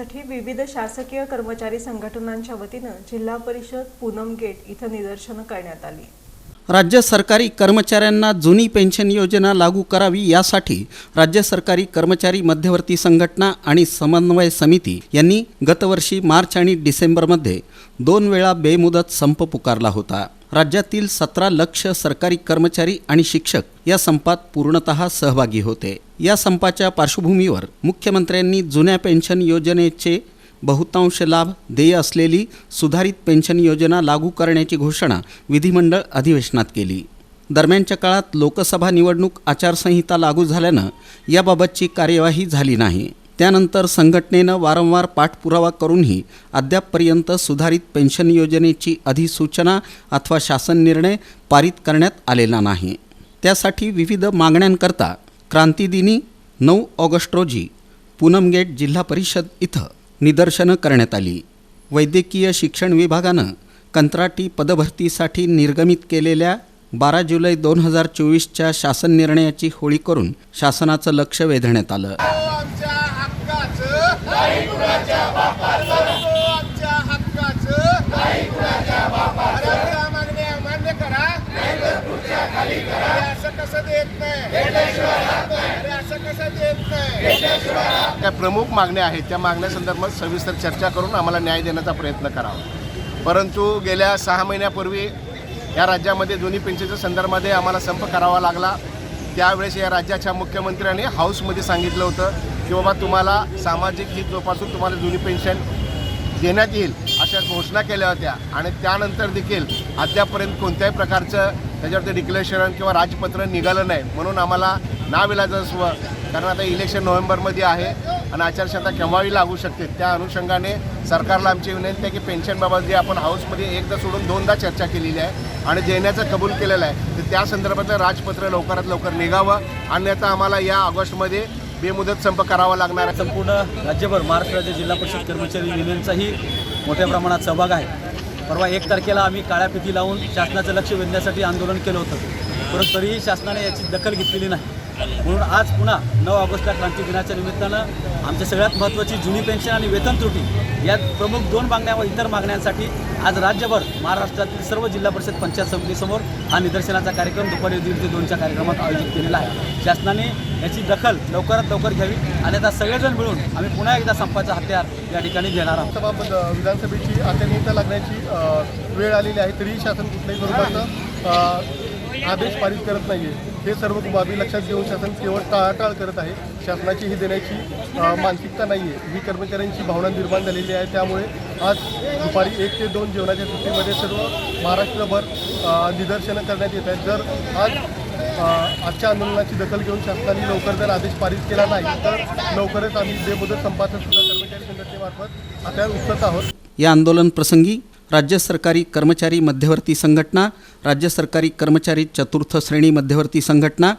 यासाठी विविध शासकीय कर्मचारी संघटनांच्या वतीनं जिल्हा परिषद पूनम गेट इथं निदर्शनं करण्यात आली. राज्य सरकारी कर्मचाऱ्यांना जुनी पेन्शन योजना लागू करावी यासाठी राज्य सरकारी कर्मचारी मध्यवर्ती संघटना आणि समन्वय समिती यांनी गतवर्षी मार्च आणि डिसेंबरमध्ये दोन वेळा बेमुदत संप पुकारला होता. राज्यातील सतरा लक्ष सरकारी कर्मचारी आणि शिक्षक या संपात पूर्णतः सहभागी होते. या संपाच्या पार्श्वभूमीवर मुख्यमंत्र्यांनी जुन्या पेन्शन योजनेचे बहुतांश लाभ देय असलेली सुधारित पेन्शन योजना लागू करण्याची घोषणा विधिमंडळ अधिवेशनात केली. दरम्यानच्या काळात लोकसभा निवडणूक आचारसंहिता लागू झाल्यानं याबाबतची कार्यवाही झाली नाही. त्यानंतर संघटनेनं वारंवार पाठपुरावा करूनही अद्यापपर्यंत सुधारित पेन्शन योजनेची अधिसूचना अथवा शासन निर्णय पारित करण्यात आलेला नाही. त्यासाठी विविध मागण्यांकरता क्रांतिदिनी नऊ ऑगस्ट रोजी पूनम गेट जिल्हा परिषद इथं निदर्शनं करण्यात आली. वैद्यकीय शिक्षण विभागानं कंत्राटी पदभरतीसाठी निर्गमित केलेल्या बारा जुलै दोन हजार चोवीसच्या शासन निर्णयाची होळी करून शासनाचं लक्ष वेधण्यात आलं. त्या प्रमुख मागण्या आहेत. त्या मागण्यासंदर्भात सविस्तर चर्चा करून आम्हाला न्याय देण्याचा प्रयत्न करावा. परंतु गेल्या सहा महिन्यापूर्वी या राज्यामध्ये दोन्ही पेन्शनच्या संदर्भामध्ये आम्हाला संप करावा लागला. त्यावेळेस या राज्याच्या मुख्यमंत्र्यांनी हाऊसमध्ये सांगितलं होतं की बाबा तुम्हाला सामाजिक हित जोपासून तुम्हाला जुनी पेन्शन देण्यात येईल अशा घोषणा केल्या होत्या. आणि त्यानंतर देखील अद्यापपर्यंत कोणत्याही प्रकारचं त्याच्यावरती डिक्लेरेशन किंवा राजपत्र निघालं नाही. म्हणून आम्हाला नाविलाजस्व कारण आता इलेक्शन नोव्हेंबरमध्ये आहे आणि आचारसंहिता केव्हाही लागू शकते. त्या अनुषंगाने सरकारला आमची विनंती आहे की पेन्शनबाबत जे आपण हाऊसमध्ये एकदा सोडून दोनदा चर्चा केलेली आहे आणि देण्याचं कबूल केलेलं आहे तर त्या संदर्भातलं राजपत्र लवकरात लवकर निघावं. अन्यथा आम्हाला या ऑगस्टमध्ये बेमुदत संप करावा लागणार आहे. संपूर्ण राज्यभर महाराष्ट्र राज्य जिल्हा परिषद कर्मचारी युनियनचाही मोठ्या प्रमाणात सहभाग आहे. परवा एक तारखेला आम्ही काळ्या फिती लावून शासनाचं लक्ष वेधण्यासाठी आंदोलन केलं होतं. परंतु तरीही शासनाने याची दखल घेतलेली नाही. म्हणून आज पुन्हा नऊ ऑगस्टला क्रांती दिनाच्या निमित्तानं आमच्या सगळ्यात महत्त्वाची जुनी पेन्शन आणि वेतन त्रुटी या प्रमुख दोन मागण्या व इतर मागण्यांसाठी आज राज्यभर महाराष्ट्रातील सर्व जिल्हा परिषद पंचायत समितीसमोर हा निदर्शनाचा कार्यक्रम दुपारी दीड ते दोनच्या कार्यक्रमात आयोजित केलेला आहे. शासनाने याची दखल लवकरात लवकर घ्यावी आणि आता सगळेजण मिळून आम्ही पुन्हा एकदा संपाचा हत्यार या ठिकाणी घेणार आहोत. विधानसभेची आचारसंहिता लागण्याची वेळ आलेली आहे. तरीही शासन कुठल्याही स्वरूपाचं आदेश पारित करत नाही आहे हे सर्व बाबी लक्षात घेऊन शासन केवळ टाळाटाळ करत आहे. शासनाची ही देण्याची मानसिकता नाही आहे ही कर्मचाऱ्यांची भावना निर्माण झालेली आहे. त्यामुळे आज दुपारी एक ते दोन जेवणाच्या सुट्टीमध्ये सर्व महाराष्ट्रभर निदर्शनं करण्यात येत आहेत. जर आज आजच्या आंदोलनाची दखल घेऊन शासनाने लवकर जर आदेश पारित केला नाही तर लवकरच आम्ही बेमुदत संपाचं सुद्धा कर्मचारी संघटनेमार्फत आता उचलत आहोत. या आंदोलन प्रसंगी राज्य सरकारी कर्मचारी मध्यवर्ती संघटना राज्य सरकारी कर्मचारी चतुर्थ श्रेणी मध्यवर्ती संघटना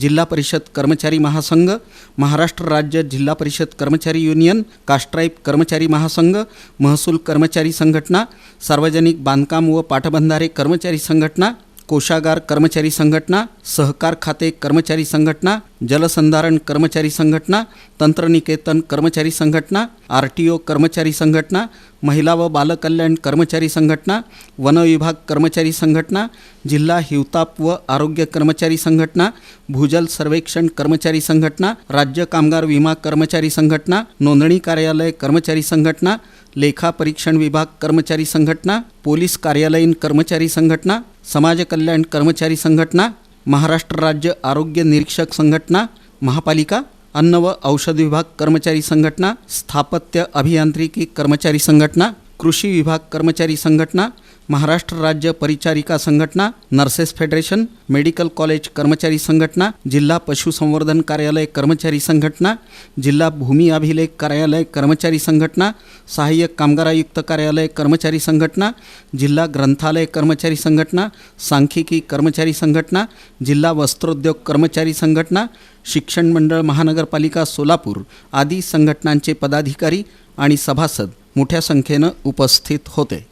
जिल्हा परिषद कर्मचारी महासंघ महाराष्ट्र राज्य जिल्हा परिषद कर्मचारी युनियन काष्ट्राईप कर्मचारी महासंघ महसूल कर्मचारी संघटना सार्वजनिक बांधकाम व पाटबंधारे कर्मचारी संघटना कोशागार कर्मचारी संघटना सहकार खाते कर्मचारी संघटना जलसंधारण कर्मचारी संघटना तंत्रनिकेतन कर्मचारी संघटना आर टी ओ कर्मचारी संघटना महिला व बालकल्याण कर्मचारी संघटना वन विभाग कर्मचारी संघटना जिल्हा हिवताप व आरोग्य कर्मचारी संघटना भूजल सर्वेक्षण कर्मचारी संघटना राज्य कामगार विमा कर्मचारी संघटना नोंदणी कार्यालय कर्मचारी संघटना लेखा परीक्षण विभाग कर्मचारी संघटना पोलीस कार्यालयीन कर्मचारी संघटना समाजकल्याण कर्मचारी संघटना महाराष्ट्र राज्य आरोग्य निरीक्षक संघटना महापालिका अन्न व औषध विभाग कर्मचारी संघटना स्थापत्य अभियांत्रिकी कर्मचारी संघटना कृषी विभाग कर्मचारी संघटना महाराष्ट्र राज्य परिचारिका संघटना नर्सेस फेडरेशन मेडिकल कॉलेज कर्मचारी संघटना जिल्हा पशुसंवर्धन कार्यालय कर्मचारी संघटना जिल्हा भूमी अभिलेख कार्यालय कर्मचारी संघटना सहाय्यक कामगार आयुक्त कार्यालय कर्मचारी संघटना जिल्हा ग्रंथालय कर्मचारी संघटना सांख्यिकी कर्मचारी संघटना जिल्हा वस्त्रोद्योग कर्मचारी संघटना शिक्षण मंडळ महानगरपालिका सोलापूर आदी संघटनांचे पदाधिकारी आणि सभासद मोठ्या संख्येनं उपस्थित होते.